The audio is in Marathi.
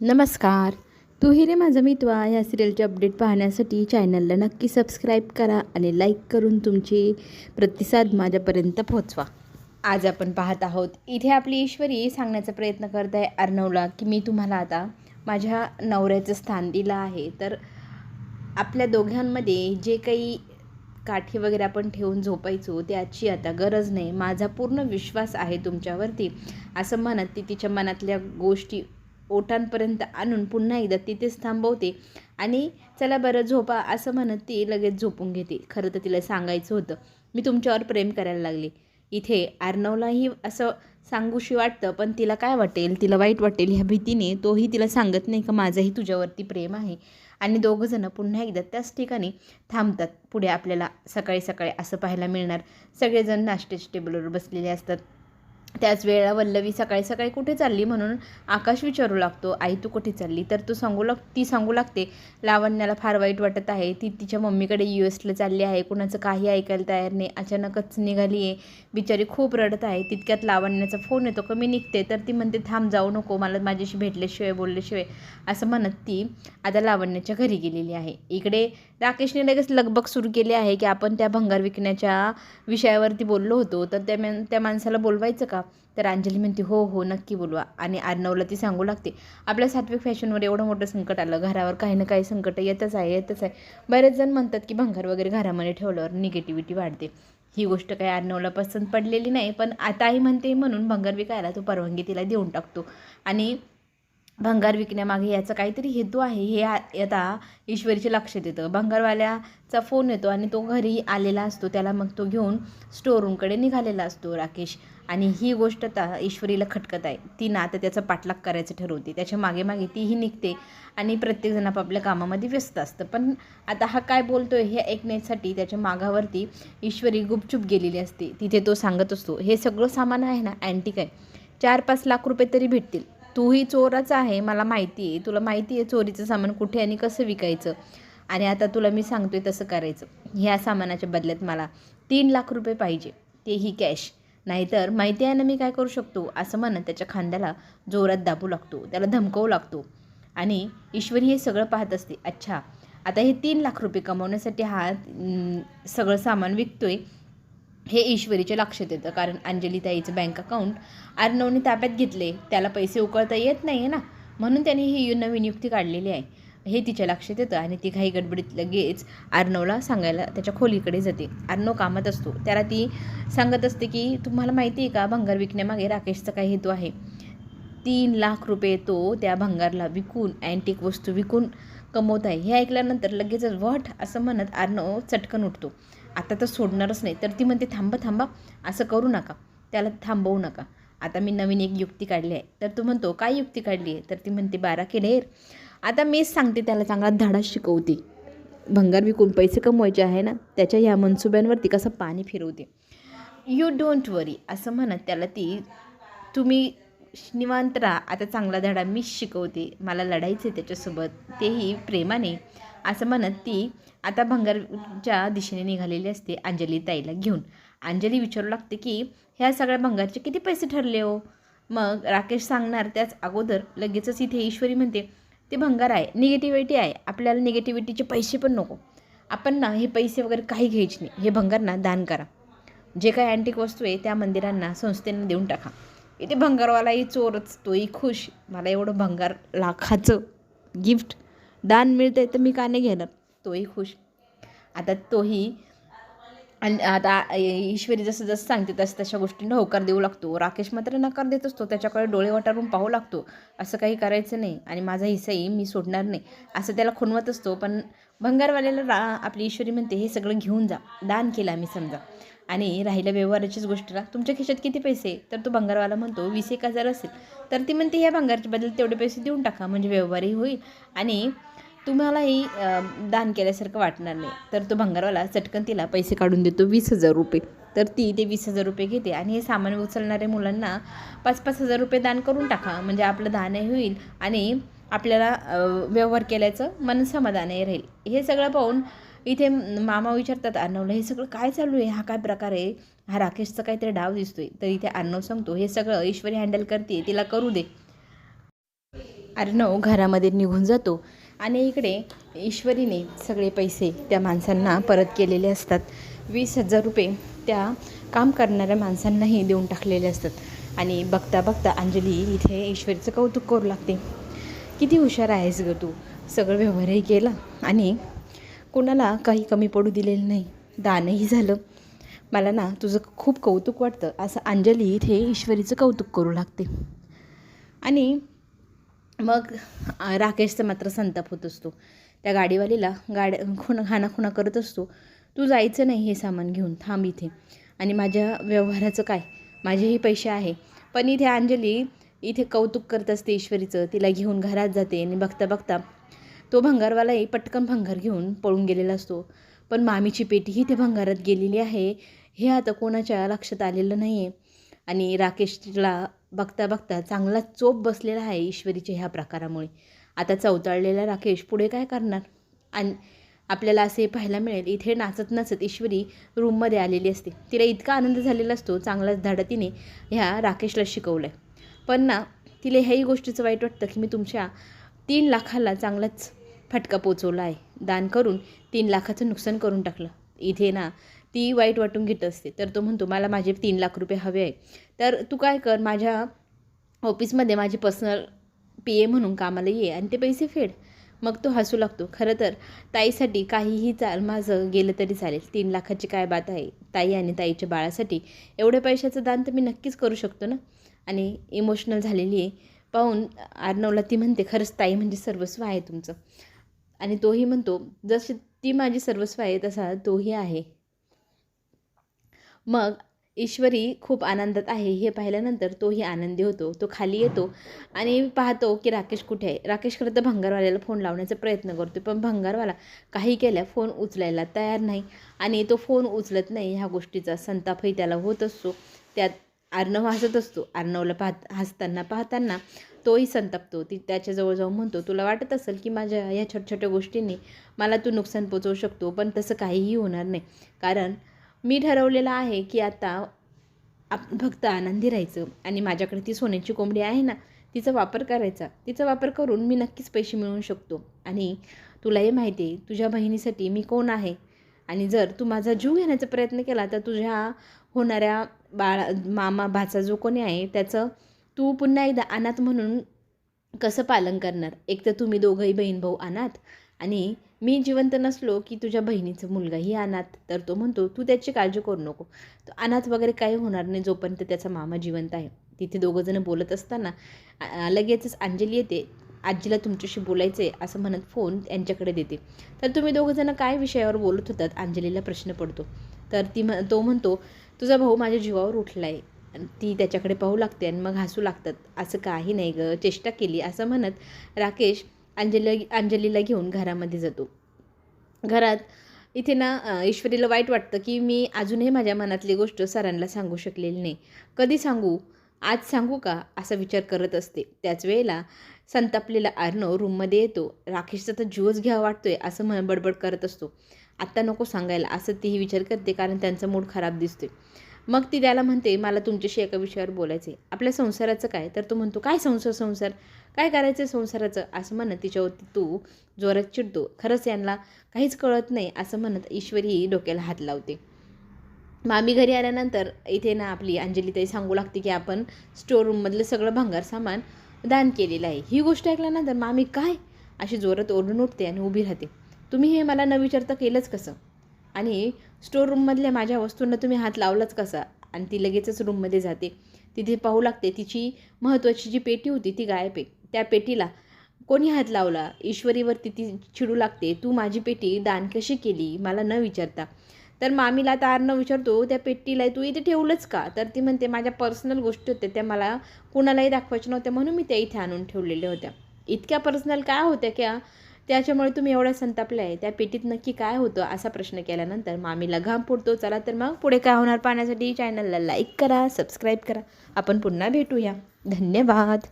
नमस्कार. तू रे माझा मितवा या सिरियलचे अपडेट पाहण्यासाठी चॅनलला नक्की सबस्क्राईब करा आणि लाईक करून तुमचे प्रतिसाद माझ्यापर्यंत पोहोचवा. आज आपण पाहत आहोत इथे आपली ईश्वरी सांगण्याचा प्रयत्न करत आहे अर्णवला की मी तुम्हाला आता माझ्या नवऱ्याचं स्थान दिलं आहे. तर आपल्या दोघांमध्ये जे काही काठी वगैरे आपण ठेवून झोपायचो त्याची आता गरज नाही. माझा पूर्ण विश्वास आहे तुमच्यावरती. असं म्हणत ती तिच्या मनातल्या गोष्टी ओठांपर्यंत आणून पुन्हा एकदा तिथेच थांबवते. आणि चला बरं झोपा असं म्हणत ती लगेच झोपून घेते. खरं तर तिला सांगायचं होतं. मी तुमच्यावर प्रेम करायला लागले. इथे आर्नवलाही असं सांगूशी वाटतं पण तिला काय वाटेल? तिला वाईट वाटेल ह्या भीतीने. तोही तिला सांगत नाही का माझंही तुझ्यावरती प्रेम आहे. आणि दोघंजणं पुन्हा एकदा त्याच ठिकाणी थांबतात. पुढे आपल्याला सकाळी सकाळी असं पाहायला मिळणार. सगळेजण नाश्त्याच्या टेबलवर बसलेले असतात. त्याच वेळेला वल्लवी सकाळी सकाळी कुठे चालली म्हणून आकाश विचारू लागतो आई तू कुठे चालली? तर तू सांगू लाग ती सांगू लागते लावण्याला फार वाईट वाटत आहे ती तिच्या मम्मीकडे यू एसला चालली आहे कुणाचं काही ऐकायला तयार नाही अचानकच निघाली आहे बिचारी खूप रडत आहे तितक्यात लावण्याचा फोन येतो कमी निघते तर ती म्हणते थांब जाऊ नको मला माझ्याशी भेटल्याशिवाय बोलल्याशिवाय असं म्हणत ती आता लावण्याच्या घरी गेलेली आहे. इकडे राकेशने लगेच लगबग सुरू केली आहे की आपण त्या भंगार विकण्याच्या विषयावरती बोललो होतो तर त्या त्या माणसाला बोलवायचं का? तर अंजली म्हणते हो हो नक्की बोलवा. आणि अर्णवला ती सांगू लागते आपल्या सात्विक फॅशनवर एवढं मोठं संकट आलं घरावर काही ना काही संकट येतच आहे येतच आहे. बरेच जण म्हणतात की भंगार वगैरे घरामध्ये ठेवल्यावर निगेटिव्हिटी वाढते. ही गोष्ट काही अर्णवला पसंत पडलेली नाही पण आताही म्हणते म्हणून भंगार विकायला तो परवानगी तिला देऊन टाकतो. आणि भंगार विकण्यामागे याचा काहीतरी हेतू आहे हे आता ईश्वरीच्या लक्षात येतं भंगारवाल्याचा फोन येतो आणि तो घरी आलेला असतो त्याला मग तो घेऊन स्टोरूमकडे निघालेला असतो राकेश. आणि ही गोष्ट आता ईश्वरीला खटकत आहे. ती ना आता त्याचा पाठलाग करायचं ठरवते. त्याच्यामागे मागे तीही निघते आणि प्रत्येकजण आपापल्या कामामध्ये व्यस्त असतं. पण आता हा काय बोलतो आहे हे ऐकण्यासाठी त्याच्या मागावरती ईश्वरी गुपचूप गेलेली असते. तिथे तो सांगत असतो हे सगळं सामान आहे ना अँटिक आहे. चार पाच लाख रुपये तरी भेटतील. तूही चोराचा आहे मला माहिती आहे. तुला माहिती आहे चोरीचं सामान कुठे आणि कसं विकायचं? आणि आता तुला मी सांगतोय तसं करायचं. ह्या सामानाच्या बदल्यात मला तीन लाख रुपये पाहिजे. तेही कॅश नाहीतर माहिती आहे ना मी काय करू शकतो? असं म्हणत त्याच्या खांद्याला जोरात दाबू लागतो. त्याला धमकवू लागतो. आणि ईश्वरी हे सगळं पाहत असते. अच्छा आता हे तीन लाख रुपये कमवण्यासाठी हा सगळं सामान विकतोय हे ईश्वरीच्या लक्षात येतं. कारण अंजलीताईचं बँक अकाउंट अर्णवने ताब्यात घेतले त्याला पैसे उकळता येत नाही आहे ना? म्हणून त्याने ही नवीन युक्ती काढलेली आहे. हे तिच्या लक्षात येतं आणि ती घाई गडबडीत लगेच आर्नवला सांगायला त्याच्या खोलीकडे जाते. अर्णव कामात असतो. त्याला ती सांगत असते की तुम्हाला माहिती आहे का भंगार विकण्यामागे राकेशचा काही हेतू आहे? तीन लाख रुपये तो त्या भंगारला विकून अँटिक वस्तू विकून कमवत आहे. हे ऐकल्यानंतर लगेचच वट असं म्हणत आर्नव चटकन उठतो. आता तर सोडणारच नाही. तर ती म्हणते थांबा थांबा असं करू नका. त्याला थांबवू नका. आता मी नवीन एक युक्ती काढली आहे. तर तो म्हणतो काय युक्ती काढली आहे? तर ती म्हणते बारा केलेर आता मीच सांगते त्याला चांगला धडा शिकवते. भंगार विकून पैसे कमवायचे आहे ना त्याच्या ह्या मनसुब्यांवरती कसं पाणी फिरवते. यू डोंट वरी असं म्हणत त्याला ती तुम्ही निवांत राहा आता चांगला धडा मीच शिकवते मला लढायचं आहे त्याच्यासोबत तेही प्रेमाने. असं म्हणत ती आता भंगारच्या दिशेने निघालेली असते अंजली ताईला घेऊन. अंजली विचारू लागते की ह्या सगळ्या भंगारचे किती पैसे ठरले हो? मग राकेश सांगणार त्याच अगोदर लगेचच इथे ईश्वरी म्हणते ते भंगार आहे निगेटिव्हिटी आहे. आपल्याला निगेटिव्हिटीचे पैसे पण नको. आपण ना हे पैसे वगैरे काही घ्यायचे नाही. हे भंगार ना दान करा. जे काही अँटिक वस्तू आहे त्या मंदिरांना संस्थेनं देऊन टाका. इथे भंगारवालाही चोरच तोही खुश. मला एवढं भंगार लाखाचं गिफ्ट दान मिळतंय तर मी का नाही घेणार? तोही खुश. आता तोही आणि आता ईश्वरी जसं जसं सांगते तसं तशा गोष्टींना होकार देऊ लागतो. राकेश मात्र नकार देत असतो त्याच्याकडे डोळे वाटारून पाहू लागतो. असं काही करायचं नाही आणि माझा हिस्साही मी सोडणार नाही असं त्याला खुणवत असतो. पण भंगारवाल्याला रा आपली ईश्वरी म्हणते हे सगळं घेऊन जा दान केलं आम्ही समजा. आणि राहिल्या व्यवहाराचीच गोष्टीला तुमच्या खिशात किती पैसे? तर तो भंगारवाला म्हणतो वीस एक हजार असेल. तर ती म्हणते ह्या भंगारच्या बदल तेवढे पैसे देऊन टाका म्हणजे व्यवहारही होईल. आणि तुम्हालाही दान केल्यासारखं वाटणार नाही. तर तो भंगारवाला चटकन तिला पैसे काढून देतो वीस हजार रुपये. तर ती ते वीस हजार रुपये घेते आणि हे सामान उचलणाऱ्या मुलांना पाच पाच हजार रुपये दान करून टाका. म्हणजे आपलं दानही होईल आणि आपल्याला व्यवहार केल्याचं मन समाधानही राहील. हे सगळं पाहून इथे मामा विचारतात अर्णवला हे सगळं काय चालू आहे? हा काय प्रकार आहे? हा राकेशचा काहीतरी डाव दिसतोय. तर इथे अर्णव सांगतो हे सगळं ईश्वरी हँडल करते तिला करू दे. अर्णव घरामध्ये निघून जातो. आणि इकडे ईश्वरीने सगळे पैसे त्या माणसांना परत केलेले असतात. वीस हजार रुपये त्या काम करणाऱ्या माणसांनाही देऊन टाकलेले असतात. आणि बघता बघता अंजली इथे ईश्वरीचं कौतुक करू लागते. किती हुशार आहेस ग तू. सगळं व्यवहारही केला आणि कोणाला काही कमी पडू दिलेलं नाही. दानही झालं. मला ना तुझं खूप कौतुक वाटतं. असं अंजली इथे ईश्वरीचं कौतुक करू लागते. आणि मग राकेशचं राकेशचा मात्र संताप होत असतो. त्या गाडीवालीला गाड्या खुणा घाणाखुणा करत असतो. तू जायचं नाही हे सामान घेऊन थांब इथे. आणि माझ्या व्यवहाराचं काय? माझेही पैसे आहे. पण इथे अंजली इथे कौतुक करत असते ईश्वरीचं. तिला घेऊन घरात जाते आणि बघता बघता तो भंगारवालाही पटकन भंगार घेऊन पळून गेलेला असतो. पण मामीची पेटीही ते भंगारात गेलेली आहे. हे आता कोणाच्या लक्षात आलेलं नाही आहे आणि राकेशला बघता बघता चांगला चोप बसलेला आहे ईश्वरीच्या ह्या प्रकारामुळे. आता चवताळलेला राकेश पुढे काय करणार? आणि आपल्याला असे पाहायला मिळेल इथे नाचत नाचत ईश्वरी रूममध्ये आलेली असते. तिला इतका आनंद झालेला असतो चांगलाच धाडा तिने ह्या राकेशला शिकवलं आहे पण ना तिला ह्याही गोष्टीचं वाईट वाटतं की मी तुमच्या तीन लाखाला चांगलाच फटका पोचवला आहे. दान करून तीन लाखाचं नुकसान करून टाकलं. इथे ना ती वाईट वाटून घेत असते. तर तो म्हणतो मला माझे तीन लाख रुपये हवे आहे तर तू काय कर माझ्या ऑफिसमध्ये माझी पर्सनल पी ए म्हणून कामाला ये आणि ते पैसे फेड. मग तो हसू लागतो. खरं तर ताईसाठी काहीही चाल माझं गेलं तरी चालेल. तीन लाखाची काय बात आहे? ताई आणि ताईच्या बाळासाठी एवढ्या पैशाचं दान तर मी नक्कीच करू शकतो ना? आणि इमोशनल झालेली आहे. पाहून आर्नवला ती म्हणते खरंच ताई म्हणजे सर्वस्व आहे तुमचं. आणि तोही म्हणतो जशी ती माझी सर्वस्व आहे तसा तोही आहे. मग ईश्वरी खूप आनंदात आहे हे पाहिल्यानंतर तोही आनंदी होतो तो खाली येतो आणि पाहतो की राकेश कुठे आहे. राकेश खरं तर भंगारवाल्याला फोन लावण्याचा प्रयत्न करतो पण भंगारवाला काही केल्या फोन उचलायला तयार नाही आणि तो फोन उचलत नाही ह्या गोष्टीचा संतापही त्याला होत असतो. त्यात अर्णव हसत असतो अर्णवला पाहत हसताना पाहताना तोही संतापतो. ती त्याच्याजवळ जाऊन म्हणतो तुला वाटत असेल की माझ्या या छोट्या छोट्या गोष्टींनी मला तू नुकसान पोचवू शकतो पण तसं काहीही होणार नाही. कारण मी ठरवलेलं आहे की आता आप फक्त आनंदी राहायचं आणि माझ्याकडे ती सोन्याची कोंबडी आहे ना तिचा वापर करायचा. तिचा वापर करून मी नक्कीच पैसे मिळवू शकतो. आणि तुलाही माहिती आहे तुझ्या बहिणीसाठी मी कोण आहे? आणि जर तू माझा जीव घेण्याचा प्रयत्न केला तर तुझ्या होणाऱ्या बाळा मामा भाचा जो कोणी आहे त्याचं तू पुन्हा एकदा अनाथ म्हणून कसं पालन करणार? एक तर तुम्ही दोघंही बहीण भाऊ अनाथ आणि मी जिवंत नसलो की तुझ्या बहिणीचं मुलगाही अनाथ. तर तो म्हणतो तू त्याची काळजी करू नको. तो अनाथ वगैरे काही होणार नाही जोपर्यंत त्याचा मामा जिवंत आहे. तिथे दोघंजणं बोलत असताना लगेचच अंजली येते. आजीला तुमच्याशी बोलायचं आहे असं म्हणत फोन यांच्याकडे देते. तर तुम्ही दोघंजणं काय विषयावर बोलत होतात? अंजलीला प्रश्न पडतो. तर ती म्ह तो म्हणतो तुझा भाऊ माझ्या जीवावर उठला आहे आणि ती त्याच्याकडे पाहू लागते आणि मग हसू लागतात. असं काही नाही ग. चेष्टा केली. असं म्हणत राकेश अंजली अंजलीला घेऊन घरामध्ये जातो. घरात इथे ना ईश्वरीला वाईट वाटतं की मी अजूनही माझ्या मनातली गोष्ट सरांना सांगू शकलेली नाही. कधी सांगू? आज सांगू का? असा विचार करत असते. त्याच वेळेला संतापलेला अर्णव रूममध्ये येतो. राकेशचा तर जीवच घ्यावा वाटतोय असं म्हण बडबड करत असतो. आत्ता नको सांगायला असं तीही विचार करते कारण त्यांचा मूड खराब दिसतोय. मग ती त्याला म्हणते मला तुमच्याशी एका विषयावर बोलायचे आपल्या संसाराचं काय? तर तो म्हणतो काय संसार संसार? काय करायचं संसाराचं? असं म्हणत तिच्यावरती तू जोरात चिडतो. खरंच यांना काहीच कळत नाही असं म्हणत ईश्वरी डोक्याला हात लावते. मामी घरी आल्यानंतर इथे ना आपली अंजलीताई सांगू लागते की आपण स्टोर रूममधलं सगळं भंगार सामान दान केलेलं आहे. ही गोष्ट ऐकल्यानंतर मामी काय? अशी जोरात ओरडून उठते आणि उभी राहते. तुम्ही हे मला न विचारता केलंच कसं? आणि स्टोर रूममधल्या माझ्या वस्तूंना तुम्ही हात लावलाच कसा? आणि ती लगेचच रूममध्ये जाते. तिथे पाहू लागते तिची महत्त्वाची जी पेटी होती ती गायब आहे. त्या पेटीला कोणी हात लावला? ईश्वरीवरती ती चिडू लागते. तू माझी पेटी दान कशी केली? मला न विचारता. तर मामीला न विचारतो त्या पेटीला तू इथे ठेवलंच का? तर ती म्हणते माझ्या पर्सनल गोष्टी होत्या त्या मला कुणालाही दाखवायच्या नव्हत्या म्हणून मी त्या इथे आणून ठेवलेल्या होत्या. इतक्या पर्सनल काय होत्या क्या? त्याच्यामुळे तुम्ही एवढ्या संतापल्या आहे. त्या पेटीत नक्की काय होतं असा प्रश्न केल्यानंतर मामीला घाम पुरतो. चला तर मग पुढे काय होणार पाहण्यासाठी चॅनलला लाईक करा सबस्क्राईब करा. आपण पुन्हा भेटूया. धन्यवाद.